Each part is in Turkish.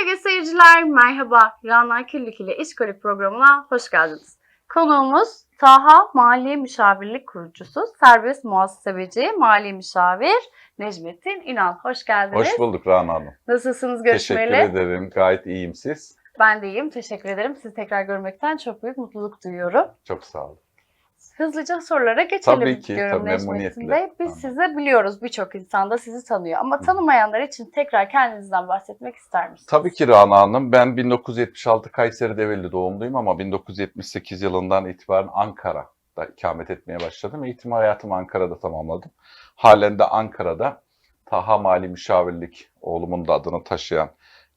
Sevgili seyirciler merhaba. Rana Küllük ile İşkolik programına hoş geldiniz. Konuğumuz Taha Mali Müşavirlik kurucusu, serbest muhasebeci, mali müşavir Necmettin İnan. Hoş geldiniz. Hoş bulduk Rana Hanım. Nasılsınız Teşekkür görüşmeli? ederim. Gayet iyiyim siz. Ben de iyiyim. Teşekkür ederim. Sizi tekrar görmekten çok büyük mutluluk duyuyorum. Çok sağ olun. Hızlıca sorulara geçelim Tabii ki, tabii, memnuniyetle. Biz Tamam. sizi biliyoruz. Birçok insan da sizi tanıyor. Ama tanımayanlar için tekrar kendinizden bahsetmek ister misiniz? Tabii ki Rana Hanım. Ben 1976 Kayseri Develi doğumluyum ama 1978 yılından itibaren Ankara'da ikamet etmeye başladım. Eğitim hayatımı Ankara'da tamamladım. Halen de Ankara'da Taha Mali Müşavirlik oğlumun da adını taşıyan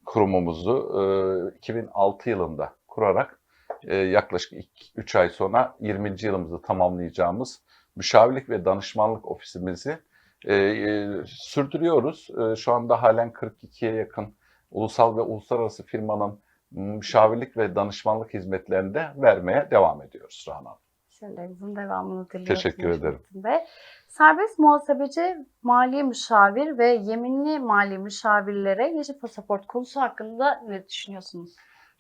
kurumumuzu e, 2006 yılında kurarak e, yaklaşık 3 ay sonra 20. yılımızı tamamlayacağımız müşavirlik ve danışmanlık ofisimizi e, e, sürdürüyoruz. E, şu anda halen 42'ye yakın ulusal ve uluslararası firmanın müşavirlik ve danışmanlık hizmetlerini de vermeye devam ediyoruz Rana Hanım. Başarılarınızın devamını diliyoruz. Teşekkür ederim. Bey. Serbest muhasebeci, mali müşavir ve yeminli mali müşavirlere yeşil pasaport konusu hakkında ne düşünüyorsunuz?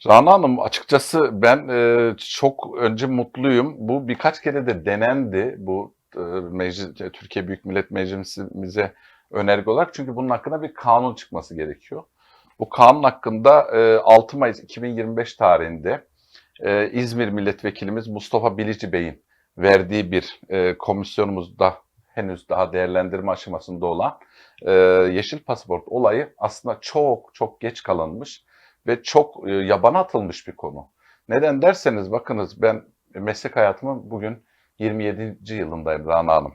Rana Hanım açıkçası ben e, çok önce mutluyum. Bu birkaç kere de denendi bu e, meclis, Türkiye Büyük Millet Meclisimize önerge olarak. Çünkü bunun hakkında bir kanun çıkması gerekiyor. Bu kanun hakkında e, 6 Mayıs 2025 tarihinde e, İzmir Milletvekilimiz Mustafa Bilici Bey'in verdiği bir e, komisyonumuzda henüz daha değerlendirme aşamasında olan e, yeşil pasaport olayı aslında çok çok geç kalınmış ve çok e, yabana atılmış bir konu. Neden derseniz bakınız ben meslek hayatımın bugün 27. yılındayım Rana Hanım.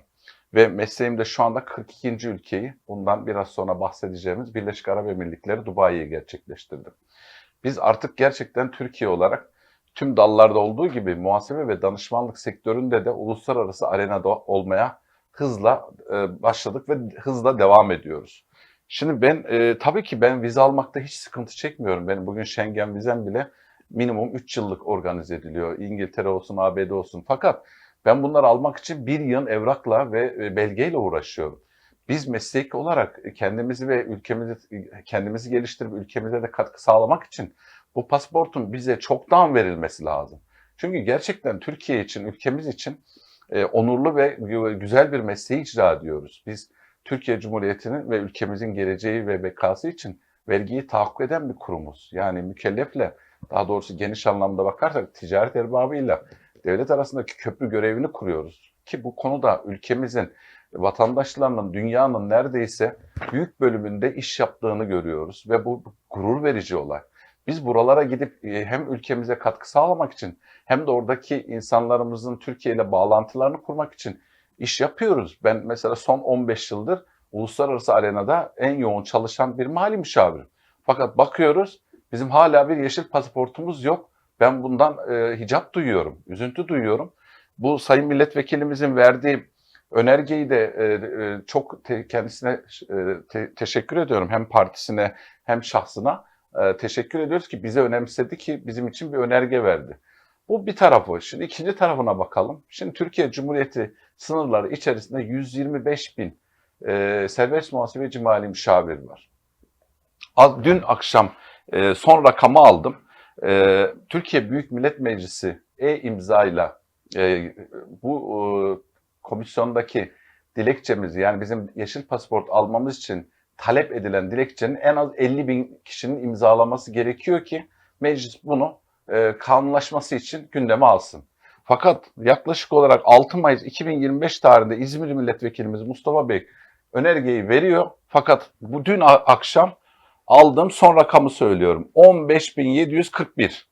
Ve mesleğimde şu anda 42. ülkeyi bundan biraz sonra bahsedeceğimiz Birleşik Arap Emirlikleri Dubai'ye gerçekleştirdim. Biz artık gerçekten Türkiye olarak tüm dallarda olduğu gibi muhasebe ve danışmanlık sektöründe de uluslararası arenada olmaya hızla e, başladık ve hızla devam ediyoruz. Şimdi ben e, tabii ki ben vize almakta hiç sıkıntı çekmiyorum. Benim bugün Schengen vizem bile minimum 3 yıllık organize ediliyor. İngiltere olsun, ABD olsun. Fakat ben bunları almak için bir yığın evrakla ve e, belgeyle uğraşıyorum. Biz meslek olarak kendimizi ve ülkemizi kendimizi geliştirip ülkemize de katkı sağlamak için bu pasaportun bize çoktan verilmesi lazım. Çünkü gerçekten Türkiye için, ülkemiz için e, onurlu ve gü- güzel bir mesleği icra ediyoruz. Biz Türkiye Cumhuriyeti'nin ve ülkemizin geleceği ve bekası için vergiyi tahakkuk eden bir kurumuz. Yani mükellefle, daha doğrusu geniş anlamda bakarsak ticaret erbabıyla devlet arasındaki köprü görevini kuruyoruz. Ki bu konuda ülkemizin vatandaşlarının dünyanın neredeyse büyük bölümünde iş yaptığını görüyoruz ve bu gurur verici olay. Biz buralara gidip e, hem ülkemize katkı sağlamak için hem de oradaki insanlarımızın Türkiye ile bağlantılarını kurmak için iş yapıyoruz. Ben mesela son 15 yıldır uluslararası arenada en yoğun çalışan bir mali müşavirim. Fakat bakıyoruz bizim hala bir yeşil pasaportumuz yok. Ben bundan e, hicap duyuyorum, üzüntü duyuyorum. Bu sayın milletvekilimizin verdiği önergeyi de e, e, çok te- kendisine e, te- teşekkür ediyorum. Hem partisine hem şahsına e, teşekkür ediyoruz ki bize önemsedi ki bizim için bir önerge verdi. Bu bir tarafı. Şimdi ikinci tarafına bakalım. Şimdi Türkiye Cumhuriyeti sınırları içerisinde 125 bin e, serbest muhasebeci mali müşavir var. Dün akşam e, son rakamı aldım. E, Türkiye Büyük Millet Meclisi e-imzayla e, bu e, komisyondaki dilekçemizi yani bizim yeşil pasaport almamız için talep edilen dilekçenin en az 50 bin kişinin imzalaması gerekiyor ki meclis bunu e, kanunlaşması için gündeme alsın. Fakat yaklaşık olarak 6 Mayıs 2025 tarihinde İzmir Milletvekilimiz Mustafa Bey önergeyi veriyor. Fakat bu dün akşam aldığım son rakamı söylüyorum. 15.741.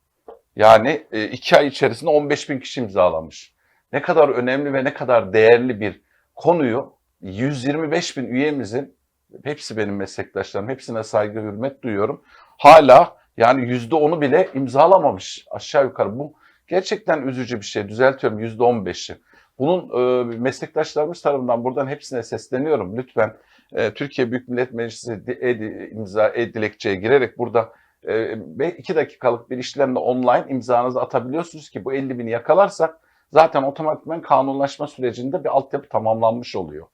Yani 2 ay içerisinde 15.000 kişi imzalamış. Ne kadar önemli ve ne kadar değerli bir konuyu 125 bin üyemizin hepsi benim meslektaşlarım, hepsine saygı hürmet duyuyorum. Hala yani yüzde onu bile imzalamamış aşağı yukarı. Bu gerçekten üzücü bir şey. Düzeltiyorum yüzde on beşi. Bunun e, meslektaşlarımız tarafından buradan hepsine sesleniyorum. Lütfen e, Türkiye Büyük Millet Meclisi e, imza e dilekçeye girerek burada e, ve iki dakikalık bir işlemle online imzanızı atabiliyorsunuz ki bu 50 bini yakalarsak zaten otomatikman kanunlaşma sürecinde bir altyapı tamamlanmış oluyor.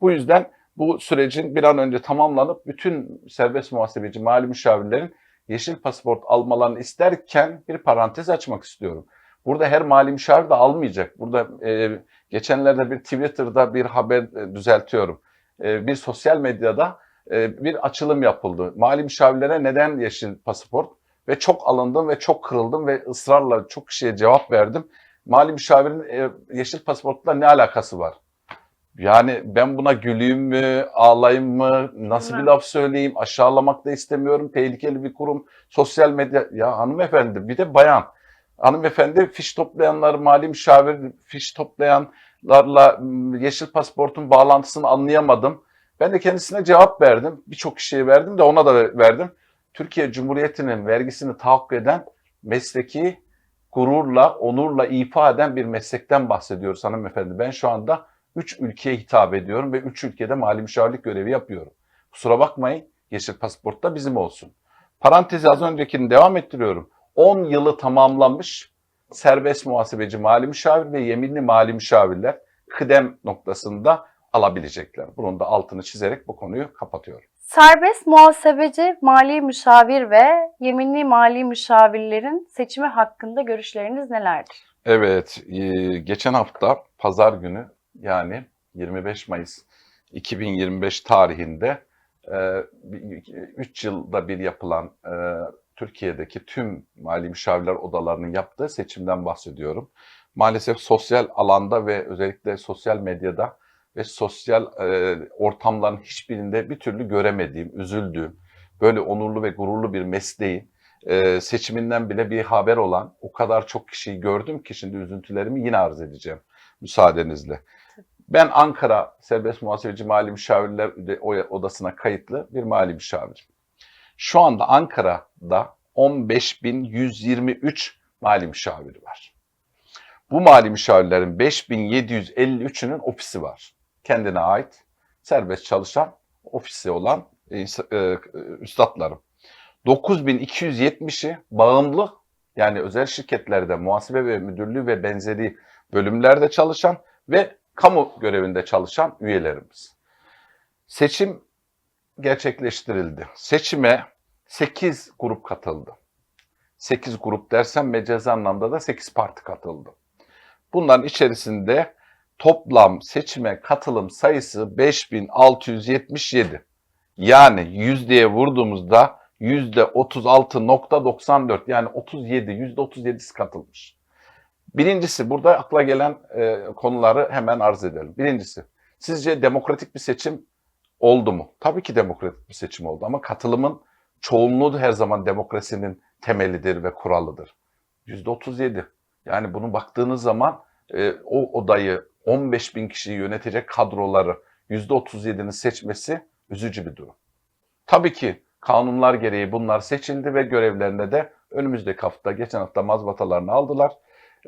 Bu yüzden bu sürecin bir an önce tamamlanıp bütün serbest muhasebeci mali müşavirlerin yeşil pasaport almalarını isterken bir parantez açmak istiyorum. Burada her mali müşavir de almayacak. Burada e, geçenlerde bir Twitter'da bir haber e, düzeltiyorum. E, bir sosyal medyada e, bir açılım yapıldı. Mali müşavirlere neden yeşil pasaport? Ve çok alındım ve çok kırıldım ve ısrarla çok kişiye cevap verdim. Mali müşavirin e, yeşil pasaportla ne alakası var? Yani ben buna güleyim mi, ağlayayım mı, nasıl bir laf söyleyeyim, aşağılamak da istemiyorum, tehlikeli bir kurum, sosyal medya, ya hanımefendi bir de bayan. Hanımefendi fiş toplayanlar, mali müşavir fiş toplayanlarla yeşil pasaportun bağlantısını anlayamadım. Ben de kendisine cevap verdim. Birçok kişiye verdim de ona da verdim. Türkiye Cumhuriyeti'nin vergisini tahakkuk eden mesleki gururla, onurla ifa eden bir meslekten bahsediyoruz hanımefendi. Ben şu anda 3 ülkeye hitap ediyorum ve 3 ülkede mali müşavirlik görevi yapıyorum. Kusura bakmayın, yeşil pasaport da bizim olsun. Parantezi az öncekini devam ettiriyorum. 10 yılı tamamlamış serbest muhasebeci mali müşavir ve yeminli mali müşavirler kıdem noktasında alabilecekler. Bunun da altını çizerek bu konuyu kapatıyorum. Serbest muhasebeci, mali müşavir ve yeminli mali müşavirlerin seçimi hakkında görüşleriniz nelerdir? Evet, e, geçen hafta pazar günü yani 25 Mayıs 2025 tarihinde 3 yılda bir yapılan e, Türkiye'deki tüm mali müşavirler odalarının yaptığı seçimden bahsediyorum. Maalesef sosyal alanda ve özellikle sosyal medyada ve sosyal e, ortamların hiçbirinde bir türlü göremediğim, üzüldüğüm, böyle onurlu ve gururlu bir mesleği e, seçiminden bile bir haber olan o kadar çok kişiyi gördüm ki şimdi üzüntülerimi yine arz edeceğim müsaadenizle. Ben Ankara Serbest Muhasebeci Mali Müşavirler Odası'na kayıtlı bir mali müşavirim. Şu anda Ankara'da 15.123 mali müşaviri var. Bu mali müşavirlerin 5753'ünün ofisi var. Kendine ait serbest çalışan ofisi olan e, e, üstadlarım. 9270'i bağımlı yani özel şirketlerde muhasebe ve müdürlüğü ve benzeri bölümlerde çalışan ve kamu görevinde çalışan üyelerimiz. Seçim gerçekleştirildi. Seçime 8 grup katıldı. 8 grup dersem mecazi anlamda da 8 parti katıldı. Bunların içerisinde toplam seçime katılım sayısı 5677. Yani yüzdeye vurduğumuzda yüzde 36.94 yani 37 yüzde 37'si katılmış. Birincisi burada akla gelen e, konuları hemen arz edelim. Birincisi sizce demokratik bir seçim oldu mu? Tabii ki demokratik bir seçim oldu ama katılımın çoğunluğu da her zaman demokrasinin temelidir ve kuralıdır. Yüzde 37. Yani bunu baktığınız zaman e, o odayı 15 bin kişiyi yönetecek kadroları yüzde 37'nin seçmesi üzücü bir durum. Tabii ki kanunlar gereği bunlar seçildi ve görevlerine de önümüzdeki hafta, geçen hafta mazbatalarını aldılar.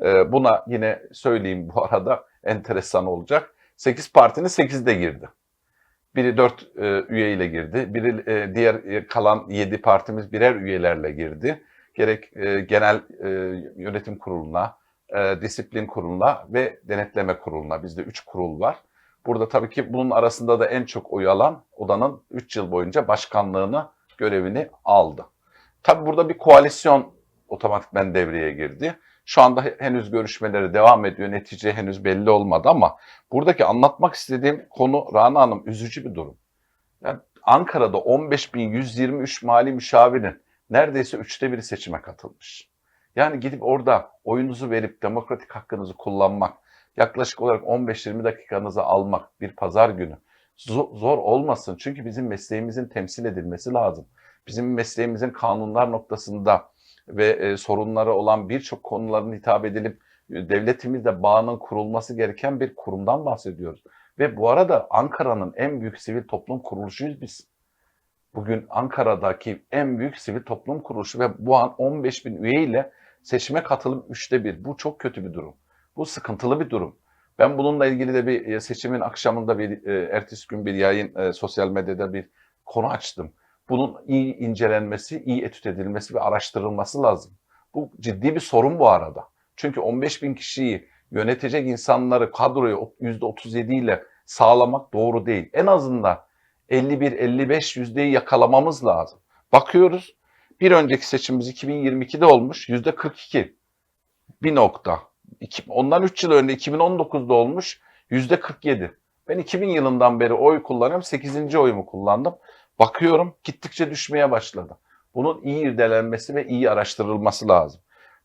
Ee, buna yine söyleyeyim bu arada enteresan olacak. 8 partinin 8 de girdi. Biri 4 e, üyeyle girdi. Biri e, diğer e, kalan 7 partimiz birer üyelerle girdi. Gerek e, genel e, yönetim kuruluna, e, disiplin kuruluna ve denetleme kuruluna. Bizde 3 kurul var. Burada tabii ki bunun arasında da en çok oy alan odanın 3 yıl boyunca başkanlığını, görevini aldı. Tabii burada bir koalisyon otomatikmen devreye girdi. Şu anda henüz görüşmeleri devam ediyor. Netice henüz belli olmadı ama buradaki anlatmak istediğim konu Rana Hanım üzücü bir durum. Yani Ankara'da 15.123 mali müşavirin neredeyse üçte biri seçime katılmış. Yani gidip orada oyunuzu verip demokratik hakkınızı kullanmak, yaklaşık olarak 15-20 dakikanızı almak bir pazar günü zor, olmasın. Çünkü bizim mesleğimizin temsil edilmesi lazım. Bizim mesleğimizin kanunlar noktasında ve e, sorunları olan birçok konuların hitap edilip e, devletimizde bağının kurulması gereken bir kurumdan bahsediyoruz. Ve bu arada Ankara'nın en büyük sivil toplum kuruluşuyuz biz. Bugün Ankara'daki en büyük sivil toplum kuruluşu ve bu an 15 bin üye ile seçime katılım üçte bir. Bu çok kötü bir durum. Bu sıkıntılı bir durum. Ben bununla ilgili de bir e, seçimin akşamında bir e, ertesi gün bir yayın sosyal medyada bir konu açtım. Bunun iyi incelenmesi, iyi etüt edilmesi ve araştırılması lazım. Bu ciddi bir sorun bu arada. Çünkü 15 bin kişiyi yönetecek insanları kadroyu %37 ile sağlamak doğru değil. En azından 51-55 yüzdeyi yakalamamız lazım. Bakıyoruz Bir önceki seçimimiz 2022'de olmuş. Yüzde 42. Bir nokta. Ondan 3 yıl önce 2019'da olmuş. Yüzde 47. Ben 2000 yılından beri oy kullanıyorum. 8. oyumu kullandım. Bakıyorum gittikçe düşmeye başladı. Bunun iyi irdelenmesi ve iyi araştırılması lazım.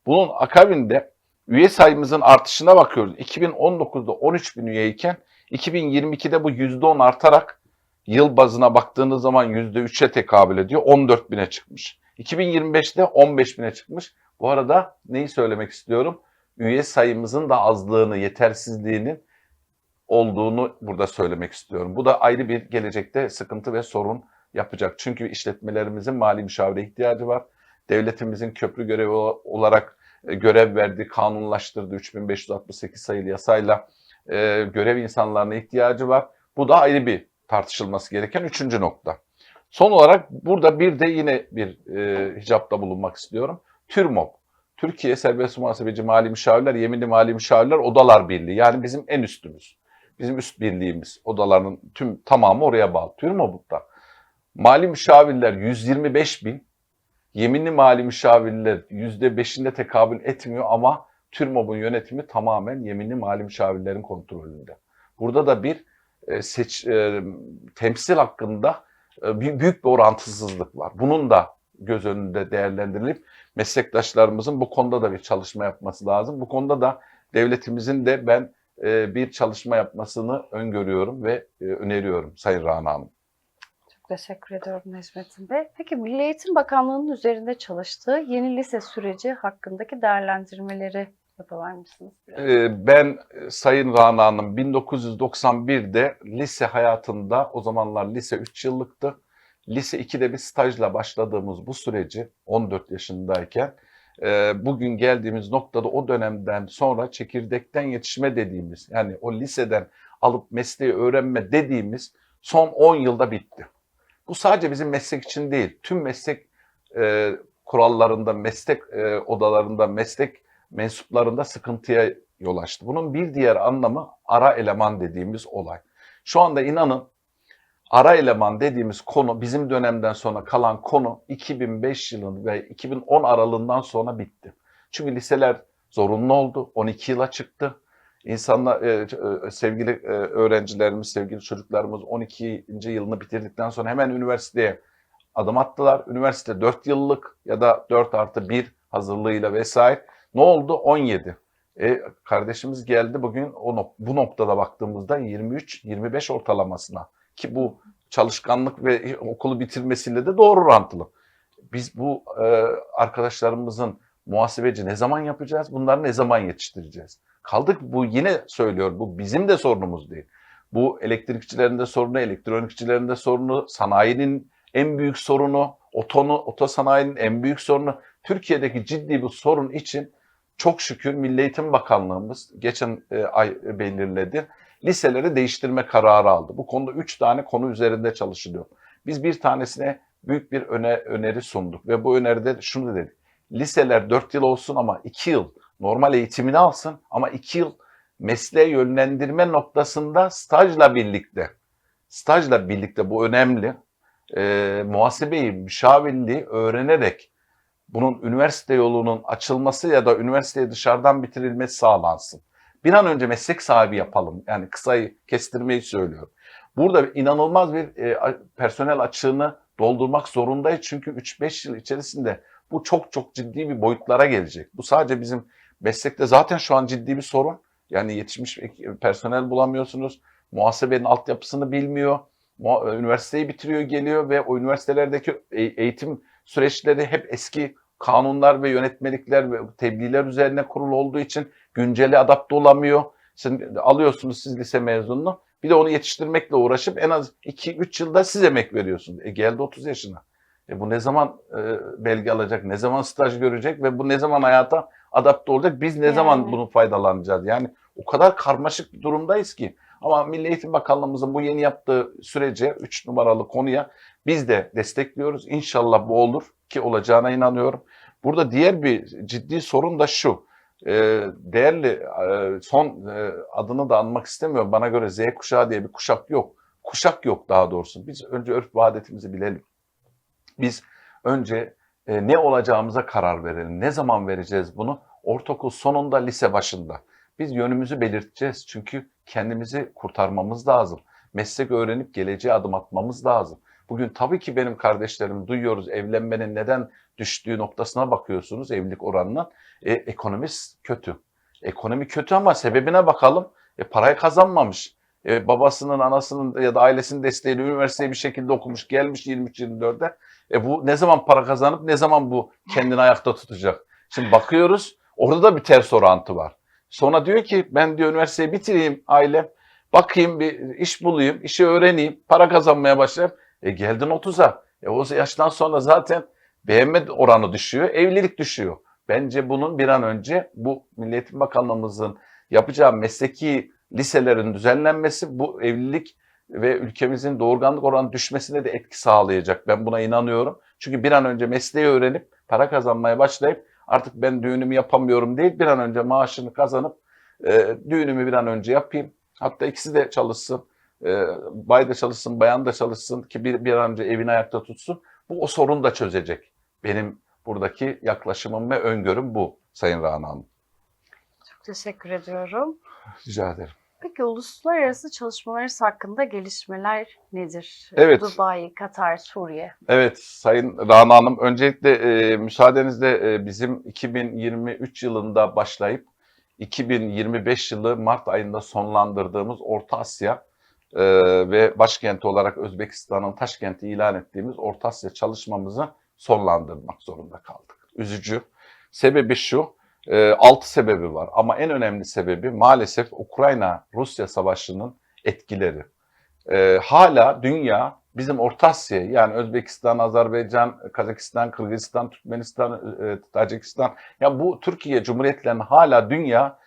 Bunun akabinde üye sayımızın artışına bakıyoruz. 2019'da 13 bin üyeyken 2022'de bu %10 artarak yıl bazına baktığınız zaman %3'e tekabül ediyor. 14 bine çıkmış. 2025'te 15 bine çıkmış. Bu arada neyi söylemek istiyorum? Üye sayımızın da azlığını, yetersizliğinin olduğunu burada söylemek istiyorum. Bu da ayrı bir gelecekte sıkıntı ve sorun yapacak. Çünkü işletmelerimizin mali müşavire ihtiyacı var. Devletimizin köprü görevi olarak e, görev verdiği, kanunlaştırdığı 3568 sayılı yasayla e, görev insanlarına ihtiyacı var. Bu da ayrı bir tartışılması gereken üçüncü nokta. Son olarak burada bir de yine bir e, hicapta bulunmak istiyorum. TÜRMOB, Türkiye Serbest Muhasebeci Mali Müşavirler, Yeminli Mali Müşavirler Odalar Birliği. Yani bizim en üstümüz. Bizim üst birliğimiz. Odaların tüm tamamı oraya bağlı. TÜRMOB'da. Mali müşavirler 125 bin, yeminli mali müşavirler %5'inde tekabül etmiyor ama TÜRMOB'un yönetimi tamamen yeminli mali müşavirlerin kontrolünde. Burada da bir e, seç, e, temsil hakkında e, büyük bir orantısızlık var. Bunun da göz önünde değerlendirilip meslektaşlarımızın bu konuda da bir çalışma yapması lazım. Bu konuda da devletimizin de ben bir çalışma yapmasını öngörüyorum ve öneriyorum Sayın Rana Hanım. Teşekkür ediyorum Necmettin Bey. Peki Milli Eğitim Bakanlığı'nın üzerinde çalıştığı yeni lise süreci hakkındaki değerlendirmeleri yapar mısınız? Ee, Ben e, Sayın Rana Hanım 1991'de lise hayatında o zamanlar lise 3 yıllıktı. Lise 2'de bir stajla başladığımız bu süreci 14 yaşındayken e, bugün geldiğimiz noktada o dönemden sonra çekirdekten yetişme dediğimiz yani o liseden alıp mesleği öğrenme dediğimiz son 10 yılda bitti. Bu sadece bizim meslek için değil, tüm meslek e, kurallarında, meslek e, odalarında, meslek mensuplarında sıkıntıya yol açtı. Bunun bir diğer anlamı ara eleman dediğimiz olay. Şu anda inanın ara eleman dediğimiz konu bizim dönemden sonra kalan konu 2005 yılın ve 2010 aralığından sonra bitti. Çünkü liseler zorunlu oldu. 12 yıla çıktı. İnsanlar, e, e, sevgili e, öğrencilerimiz, sevgili çocuklarımız 12. yılını bitirdikten sonra hemen üniversiteye adım attılar. Üniversite 4 yıllık ya da 4 artı 1 hazırlığıyla vesaire. Ne oldu? 17. E, kardeşimiz geldi bugün o nok- bu noktada baktığımızda 23-25 ortalamasına ki bu çalışkanlık ve okulu bitirmesiyle de doğru orantılı. Biz bu e, arkadaşlarımızın muhasebeci ne zaman yapacağız? Bunları ne zaman yetiştireceğiz? Kaldık bu yine söylüyor bu bizim de sorunumuz değil. Bu elektrikçilerin de sorunu, elektronikçilerin de sorunu, sanayinin en büyük sorunu, otonu, otosanayinin en büyük sorunu. Türkiye'deki ciddi bu sorun için çok şükür Milli Eğitim Bakanlığımız geçen e, ay belirledi. Liseleri değiştirme kararı aldı. Bu konuda üç tane konu üzerinde çalışılıyor. Biz bir tanesine büyük bir öne, öneri sunduk ve bu öneride şunu dedik. Liseler 4 yıl olsun ama 2 yıl normal eğitimini alsın ama 2 yıl mesleğe yönlendirme noktasında stajla birlikte, stajla birlikte bu önemli. E, muhasebeyi, müşavirliği öğrenerek bunun üniversite yolunun açılması ya da üniversiteye dışarıdan bitirilmesi sağlansın. Bir an önce meslek sahibi yapalım. Yani kısayı kestirmeyi söylüyorum. Burada inanılmaz bir e, personel açığını doldurmak zorundayız. Çünkü 3-5 yıl içerisinde bu çok çok ciddi bir boyutlara gelecek. Bu sadece bizim meslekte zaten şu an ciddi bir sorun. Yani yetişmiş personel bulamıyorsunuz. Muhasebenin altyapısını bilmiyor. Muha- Üniversiteyi bitiriyor geliyor ve o üniversitelerdeki e- eğitim süreçleri hep eski kanunlar ve yönetmelikler ve tebliğler üzerine kurulu olduğu için güncele adapte olamıyor. Şimdi alıyorsunuz siz lise mezununu. Bir de onu yetiştirmekle uğraşıp en az 2-3 yılda siz emek veriyorsunuz. E geldi 30 yaşına. E bu ne zaman e, belge alacak, ne zaman staj görecek ve bu ne zaman hayata adapte olacak? Biz ne Yani. zaman bunu faydalanacağız? Yani o kadar karmaşık bir durumdayız ki. Ama Milli Eğitim Bakanlığımızın bu yeni yaptığı sürece 3 numaralı konuya biz de destekliyoruz. İnşallah bu olur ki olacağına inanıyorum. Burada diğer bir ciddi sorun da şu. Ee, değerli e, son e, adını da anmak istemiyorum. Bana göre Z kuşağı diye bir kuşak yok. Kuşak yok daha doğrusu. Biz önce örf ve adetimizi bilelim. Biz önce e, ne olacağımıza karar verelim. Ne zaman vereceğiz bunu? Ortaokul sonunda, lise başında. Biz yönümüzü belirteceğiz çünkü kendimizi kurtarmamız lazım. Meslek öğrenip geleceğe adım atmamız lazım. Bugün tabii ki benim kardeşlerim duyuyoruz evlenmenin neden düştüğü noktasına bakıyorsunuz evlilik oranına. E, ekonomi kötü. Ekonomi kötü ama sebebine bakalım. E, parayı kazanmamış. E, babasının, anasının ya da ailesinin desteğiyle üniversiteyi bir şekilde okumuş, gelmiş 23-24'de. E bu ne zaman para kazanıp ne zaman bu kendini ayakta tutacak? Şimdi bakıyoruz orada da bir ters orantı var. Sonra diyor ki ben diyor üniversiteyi bitireyim ailem. Bakayım bir iş bulayım, işi öğreneyim, para kazanmaya başlayayım. E geldin 30'a. E o yaştan sonra zaten beğenme oranı düşüyor, evlilik düşüyor. Bence bunun bir an önce bu Milliyetin Bakanlığımızın yapacağı mesleki liselerin düzenlenmesi bu evlilik ve ülkemizin doğurganlık oranı düşmesine de etki sağlayacak. Ben buna inanıyorum. Çünkü bir an önce mesleği öğrenip para kazanmaya başlayıp artık ben düğünümü yapamıyorum değil bir an önce maaşını kazanıp e, düğünümü bir an önce yapayım. Hatta ikisi de çalışsın. E, bay da çalışsın, bayan da çalışsın ki bir, bir an önce evini ayakta tutsun. Bu o sorunu da çözecek. Benim buradaki yaklaşımım ve öngörüm bu Sayın Rana Hanım. Çok teşekkür ediyorum. Rica ederim. Peki uluslararası çalışmalarınız hakkında gelişmeler nedir? Evet. Dubai, Katar, Suriye. Evet Sayın Rana Hanım öncelikle e, müsaadenizle e, bizim 2023 yılında başlayıp 2025 yılı Mart ayında sonlandırdığımız Orta Asya e, ve başkenti olarak Özbekistan'ın Taşkent'i ilan ettiğimiz Orta Asya çalışmamızı sonlandırmak zorunda kaldık. Üzücü. Sebebi şu, e, altı sebebi var ama en önemli sebebi maalesef Ukrayna-Rusya savaşının etkileri. E, hala dünya bizim Orta Asya yani Özbekistan, Azerbaycan, Kazakistan, Kırgızistan, Türkmenistan, e, Tacikistan ya bu Türkiye Cumhuriyetlerinin hala dünya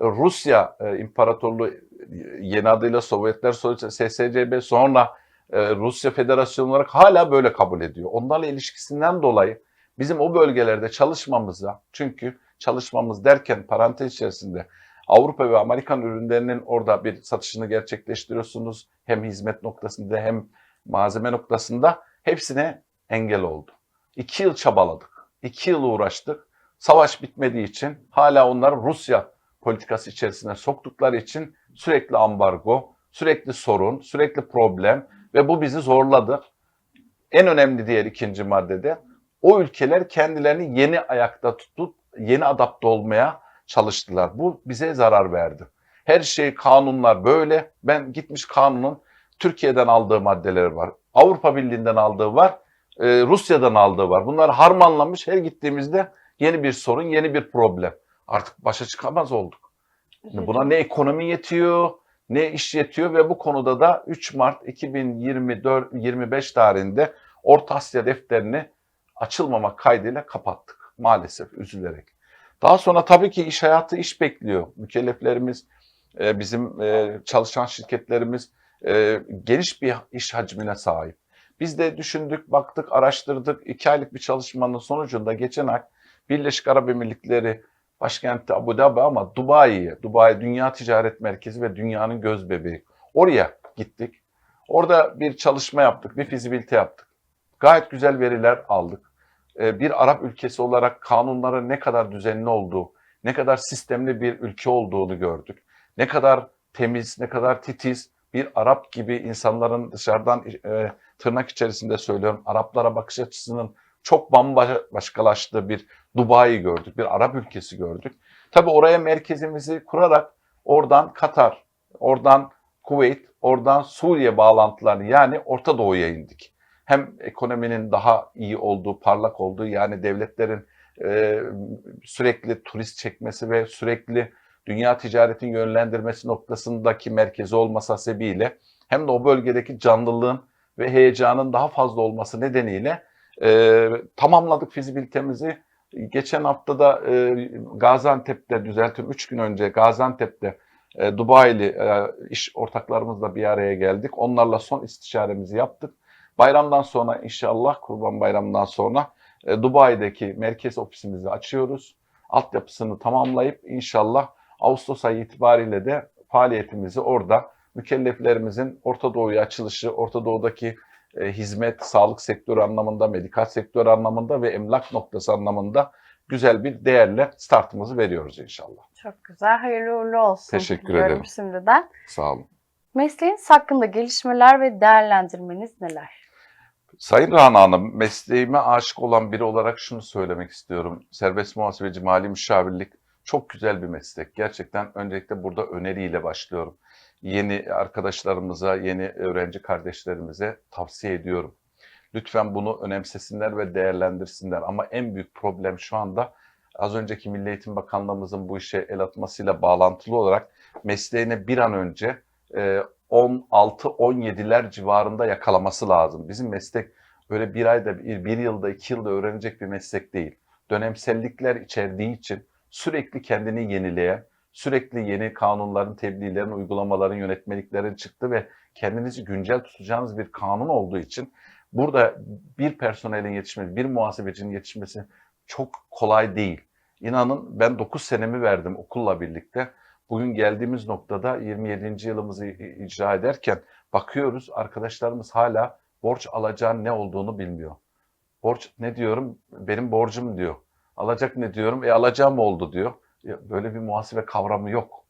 e, Rusya e, İmparatorluğu e, yeni adıyla Sovyetler SSCB sonra e, Rusya Federasyonu olarak hala böyle kabul ediyor. Onlarla ilişkisinden dolayı bizim o bölgelerde çalışmamıza çünkü çalışmamız derken parantez içerisinde Avrupa ve Amerikan ürünlerinin orada bir satışını gerçekleştiriyorsunuz. Hem hizmet noktasında hem malzeme noktasında hepsine engel oldu. İki yıl çabaladık. iki yıl uğraştık. Savaş bitmediği için hala onlar Rusya politikası içerisine soktukları için sürekli ambargo, sürekli sorun, sürekli problem ve bu bizi zorladı. En önemli diğer ikinci maddede o ülkeler kendilerini yeni ayakta tutup yeni adapte olmaya çalıştılar. Bu bize zarar verdi. Her şey kanunlar böyle. Ben gitmiş kanunun Türkiye'den aldığı maddeleri var. Avrupa Birliği'nden aldığı var. e, Rusya'dan aldığı var. Bunlar harmanlanmış. Her gittiğimizde yeni bir sorun, yeni bir problem. Artık başa çıkamaz olduk. Buna ne ekonomi yetiyor, ne iş yetiyor ve bu konuda da 3 Mart 2024-25 tarihinde Orta Asya defterini açılmamak kaydıyla kapattık maalesef üzülerek. Daha sonra tabii ki iş hayatı iş bekliyor. Mükelleflerimiz, e, bizim e, çalışan şirketlerimiz e, geniş bir iş hacmine sahip. Biz de düşündük, baktık, araştırdık. İki aylık bir çalışmanın sonucunda geçen ay Birleşik Arap Emirlikleri başkenti Abu Dhabi ama Dubai'ye, Dubai Dünya Ticaret Merkezi ve dünyanın göz bebeği. Oraya gittik. Orada bir çalışma yaptık, bir fizibilite yaptık. Gayet güzel veriler aldık. Ee, Bir Arap ülkesi olarak kanunların ne kadar düzenli olduğu, ne kadar sistemli bir ülke olduğunu gördük. Ne kadar temiz, ne kadar titiz bir Arap gibi insanların dışarıdan e, tırnak içerisinde söylüyorum Araplara bakış açısının çok bambaşkalaştığı bir Dubai gördük, bir Arap ülkesi gördük. Tabii oraya merkezimizi kurarak oradan Katar, oradan Kuveyt, oradan Suriye bağlantılarını yani Orta Doğu'ya indik. Hem ekonominin daha iyi olduğu, parlak olduğu yani devletlerin e, sürekli turist çekmesi ve sürekli dünya ticaretin yönlendirmesi noktasındaki merkezi olması hasebiyle hem de o bölgedeki canlılığın ve heyecanın daha fazla olması nedeniyle e, tamamladık fizibilitemizi. Geçen hafta da e, Gaziantep'te düzeltiyorum 3 gün önce Gaziantep'te e, Dubai'li e, iş ortaklarımızla bir araya geldik. Onlarla son istişaremizi yaptık. Bayramdan sonra inşallah Kurban Bayramı'ndan sonra e, Dubai'deki merkez ofisimizi açıyoruz. Altyapısını tamamlayıp inşallah Ağustos ayı itibariyle de faaliyetimizi orada mükelleflerimizin Orta Doğu'ya açılışı, Orta Doğu'daki e, hizmet, sağlık sektörü anlamında, medikal sektör anlamında ve emlak noktası anlamında güzel bir değerle startımızı veriyoruz inşallah. Çok güzel. Hayırlı uğurlu olsun. Teşekkür diyorum ederim. şimdiden. Sağ olun. Mesleğiniz hakkında gelişmeler ve değerlendirmeniz neler? Sayın Rana Hanım, mesleğime aşık olan biri olarak şunu söylemek istiyorum. Serbest muhasebeci mali müşavirlik çok güzel bir meslek. Gerçekten öncelikle burada öneriyle başlıyorum. Yeni arkadaşlarımıza, yeni öğrenci kardeşlerimize tavsiye ediyorum. Lütfen bunu önemsesinler ve değerlendirsinler. Ama en büyük problem şu anda az önceki Milli Eğitim Bakanlığımızın bu işe el atmasıyla bağlantılı olarak mesleğine bir an önce e, 16-17'ler civarında yakalaması lazım. Bizim meslek öyle bir ayda, bir, bir yılda, iki yılda öğrenecek bir meslek değil. Dönemsellikler içerdiği için sürekli kendini yenileyen, sürekli yeni kanunların, tebliğlerin, uygulamaların, yönetmeliklerin çıktı ve kendinizi güncel tutacağınız bir kanun olduğu için burada bir personelin yetişmesi, bir muhasebecinin yetişmesi çok kolay değil. İnanın ben 9 senemi verdim okulla birlikte. Bugün geldiğimiz noktada 27. yılımızı icra ederken bakıyoruz arkadaşlarımız hala borç alacağın ne olduğunu bilmiyor. Borç ne diyorum? Benim borcum diyor. Alacak ne diyorum? E alacağım oldu diyor. Ya böyle bir muhasebe kavramı yok.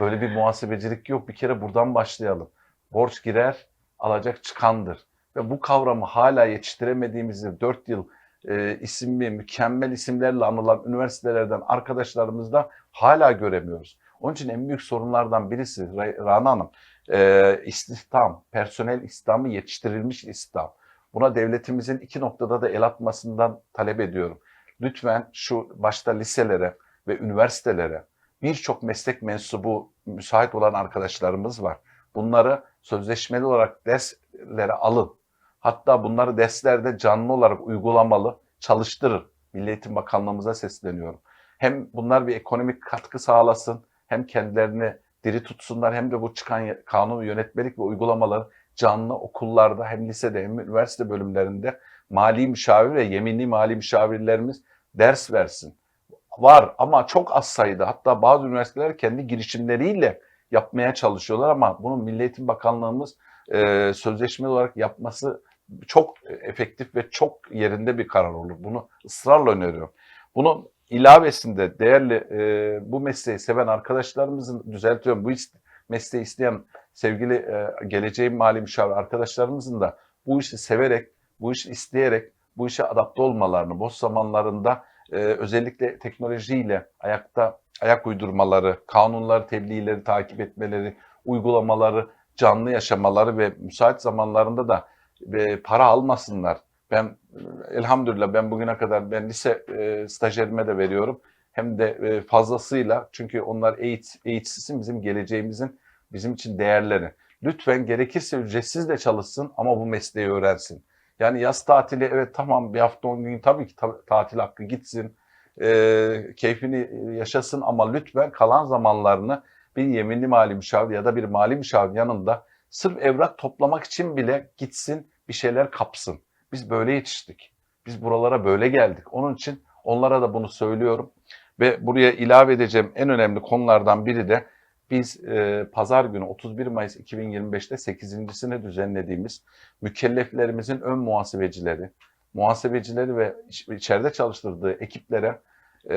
Böyle bir muhasebecilik yok. Bir kere buradan başlayalım. Borç girer, alacak çıkandır. Ve bu kavramı hala yetiştiremediğimizi 4 yıl e, isimli, mükemmel isimlerle anılan üniversitelerden arkadaşlarımızda hala göremiyoruz. Onun için en büyük sorunlardan birisi Ra- Rana Hanım, e, istihdam, personel istihdamı yetiştirilmiş istihdam. Buna devletimizin iki noktada da el atmasından talep ediyorum. Lütfen şu başta liselere ve üniversitelere birçok meslek mensubu müsait olan arkadaşlarımız var. Bunları sözleşmeli olarak derslere alın. Hatta bunları derslerde canlı olarak uygulamalı, çalıştırın. Milli Eğitim Bakanlığımıza sesleniyorum. Hem bunlar bir ekonomik katkı sağlasın, hem kendilerini diri tutsunlar hem de bu çıkan kanun, yönetmelik ve uygulamaları canlı okullarda hem lisede hem üniversite bölümlerinde mali müşavir ve yeminli mali müşavirlerimiz ders versin. Var ama çok az sayıda hatta bazı üniversiteler kendi girişimleriyle yapmaya çalışıyorlar ama bunu Milli Eğitim Bakanlığımız e, sözleşmeli olarak yapması çok efektif ve çok yerinde bir karar olur. Bunu ısrarla öneriyorum. Bunun ilavesinde değerli e, bu mesleği seven arkadaşlarımızın düzeltiyorum bu mesleği isteyen sevgili e, geleceğin mali müşavir arkadaşlarımızın da bu işi severek, bu işi isteyerek, bu işe adapte olmalarını, boş zamanlarında e, özellikle teknolojiyle ayakta ayak uydurmaları, kanunları, tebliğleri takip etmeleri, uygulamaları, canlı yaşamaları ve müsait zamanlarında da e, para almasınlar. Ben elhamdülillah ben bugüne kadar ben lise e, stajyerime de veriyorum. Hem de e, fazlasıyla çünkü onlar eğit, eğitsizin bizim geleceğimizin bizim için değerleri. Lütfen gerekirse ücretsiz de çalışsın ama bu mesleği öğrensin. Yani yaz tatili evet tamam bir hafta on gün tabii ki ta- tatil hakkı gitsin. E, keyfini yaşasın ama lütfen kalan zamanlarını bir yeminli mali müşavir ya da bir mali müşavir yanında sırf evrak toplamak için bile gitsin bir şeyler kapsın. Biz böyle yetiştik. Biz buralara böyle geldik. Onun için onlara da bunu söylüyorum. Ve buraya ilave edeceğim en önemli konulardan biri de biz e, pazar günü 31 Mayıs 2025'te 8.sini düzenlediğimiz mükelleflerimizin ön muhasebecileri, muhasebecileri ve iç- içeride çalıştırdığı ekiplere e,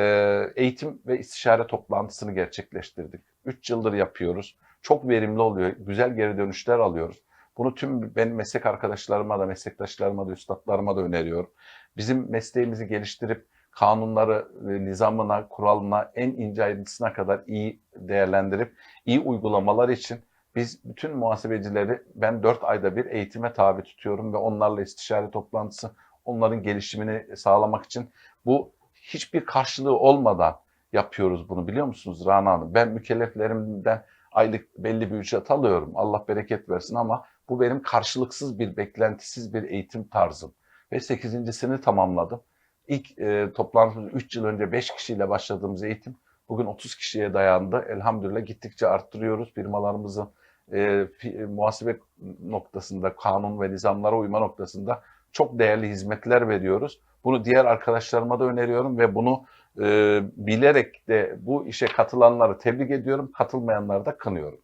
eğitim ve istişare toplantısını gerçekleştirdik. 3 yıldır yapıyoruz. Çok verimli oluyor. Güzel geri dönüşler alıyoruz. Bunu tüm benim meslek arkadaşlarıma da, meslektaşlarıma da, üstadlarıma da öneriyorum. Bizim mesleğimizi geliştirip kanunları, e, nizamına, kuralına, en ince ayrıntısına kadar iyi değerlendirip iyi uygulamalar için biz bütün muhasebecileri ben 4 ayda bir eğitime tabi tutuyorum ve onlarla istişare toplantısı, onların gelişimini sağlamak için bu hiçbir karşılığı olmadan yapıyoruz bunu biliyor musunuz Rana Hanım? Ben mükelleflerimden aylık belli bir ücret alıyorum. Allah bereket versin ama bu benim karşılıksız bir, beklentisiz bir eğitim tarzım. Ve 8.sini tamamladım. İlk e, toplantımız 3 yıl önce 5 kişiyle başladığımız eğitim bugün 30 kişiye dayandı. Elhamdülillah gittikçe arttırıyoruz. Firmalarımızın e, fi- muhasebe noktasında, kanun ve nizamlara uyma noktasında çok değerli hizmetler veriyoruz. Bunu diğer arkadaşlarıma da öneriyorum ve bunu e, bilerek de bu işe katılanları tebrik ediyorum, katılmayanları da kınıyorum.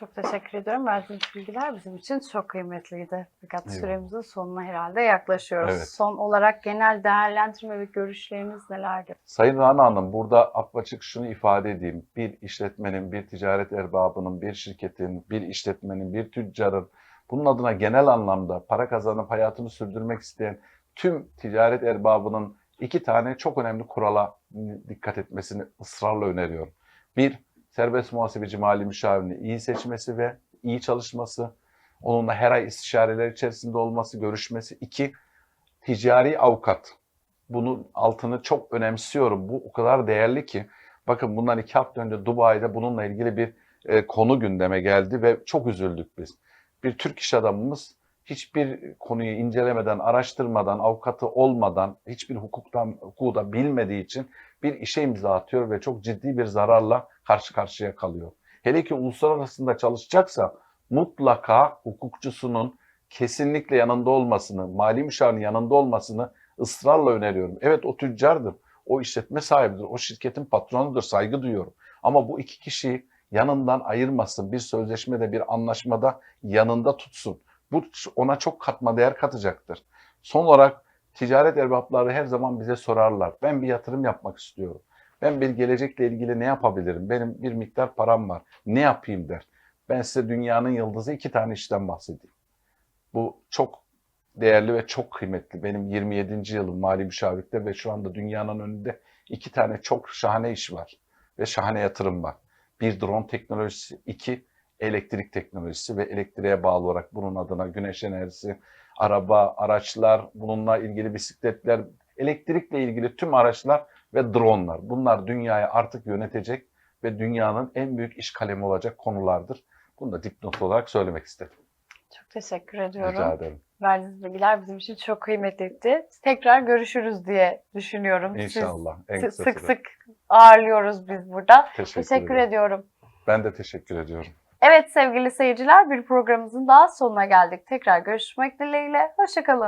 Çok teşekkür ediyorum. Verdiğiniz bilgiler bizim için çok kıymetliydi. Fakat Eyvallah. süremizin sonuna herhalde yaklaşıyoruz. Evet. Son olarak genel değerlendirme ve görüşleriniz nelerdir? Sayın Rana Hanım, burada apaçık şunu ifade edeyim. Bir işletmenin, bir ticaret erbabının, bir şirketin, bir işletmenin, bir tüccarın, bunun adına genel anlamda para kazanıp hayatını sürdürmek isteyen tüm ticaret erbabının iki tane çok önemli kurala dikkat etmesini ısrarla öneriyorum. Bir, serbest muhasebeci mali müşavirini iyi seçmesi ve iyi çalışması. Onunla her ay istişareler içerisinde olması, görüşmesi. İki, ticari avukat. Bunun altını çok önemsiyorum. Bu o kadar değerli ki. Bakın bundan iki hafta önce Dubai'de bununla ilgili bir e, konu gündeme geldi ve çok üzüldük biz. Bir Türk iş adamımız hiçbir konuyu incelemeden, araştırmadan, avukatı olmadan, hiçbir hukuktan, hukuku da bilmediği için bir işe imza atıyor ve çok ciddi bir zararla karşı karşıya kalıyor. Hele ki uluslararasında çalışacaksa mutlaka hukukçusunun kesinlikle yanında olmasını, mali müşavirinin yanında olmasını ısrarla öneriyorum. Evet o tüccardır, o işletme sahibidir, o şirketin patronudur, saygı duyuyorum. Ama bu iki kişiyi yanından ayırmasın, bir sözleşmede, bir anlaşmada yanında tutsun. Bu ona çok katma değer katacaktır. Son olarak ticaret erbapları her zaman bize sorarlar. Ben bir yatırım yapmak istiyorum. Ben bir gelecekle ilgili ne yapabilirim? Benim bir miktar param var. Ne yapayım der. Ben size dünyanın yıldızı iki tane işten bahsedeyim. Bu çok değerli ve çok kıymetli. Benim 27. yılım mali müşavirlikte ve şu anda dünyanın önünde iki tane çok şahane iş var. Ve şahane yatırım var. Bir drone teknolojisi, iki elektrik teknolojisi ve elektriğe bağlı olarak bunun adına güneş enerjisi, araba, araçlar, bununla ilgili bisikletler, elektrikle ilgili tüm araçlar ve dronlar. Bunlar dünyayı artık yönetecek ve dünyanın en büyük iş kalemi olacak konulardır. Bunu da dipnot olarak söylemek istedim. Çok teşekkür ediyorum. Rica ederim. Verdiğiniz bilgiler bizim için çok kıymetliydi. Tekrar görüşürüz diye düşünüyorum. Siz İnşallah. En sık sık, ağırlıyoruz biz burada. Teşekkür, Teşekkür ederim. ediyorum. Ben de teşekkür ediyorum. Evet sevgili seyirciler bir programımızın daha sonuna geldik. Tekrar görüşmek dileğiyle. Hoşçakalın.